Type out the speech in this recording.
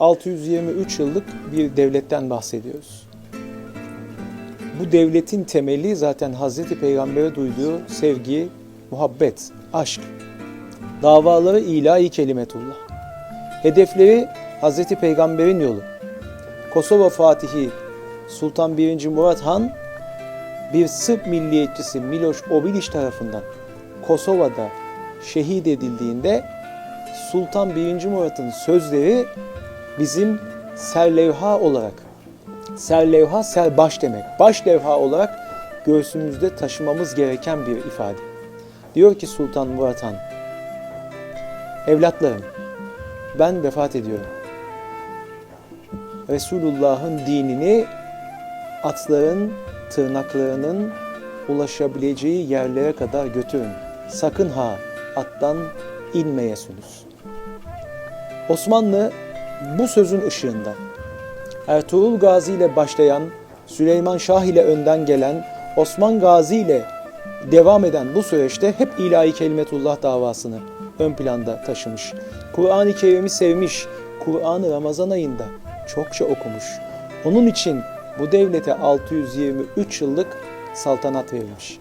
623 yıllık bir devletten bahsediyoruz. Bu devletin temeli zaten Hazreti Peygamber'e duyduğu sevgi, muhabbet, aşk. Davaları ilahi kelimetullah. Hedefleri Hazreti Peygamber'in yolu. Kosova Fatihi Sultan 1. Murat Han bir Sırp milliyetçisi Miloš Obilić tarafından Kosova'da şehit edildiğinde Sultan 1. Murat'ın sözleri bizim serlevha olarak, serlevha serbaş demek, baş levha olarak göğsümüzde taşımamız gereken bir ifade. Diyor ki Sultan Murat Han, evlatlarım ben vefat ediyorum. Resulullah'ın dinini atların tırnaklarının ulaşabileceği yerlere kadar götürün. Sakın ha attan inmeyesiniz. Osmanlı bu sözün ışığında Ertuğrul Gazi ile başlayan, Süleyman Şah ile önden gelen, Osman Gazi ile devam eden bu süreçte hep ilahi kelimetullah davasını ön planda taşımış. Kur'an-ı Kerim'i sevmiş, Kur'an'ı Ramazan ayında çokça okumuş. Onun için bu devlete 623 yıllık saltanat verilmiş.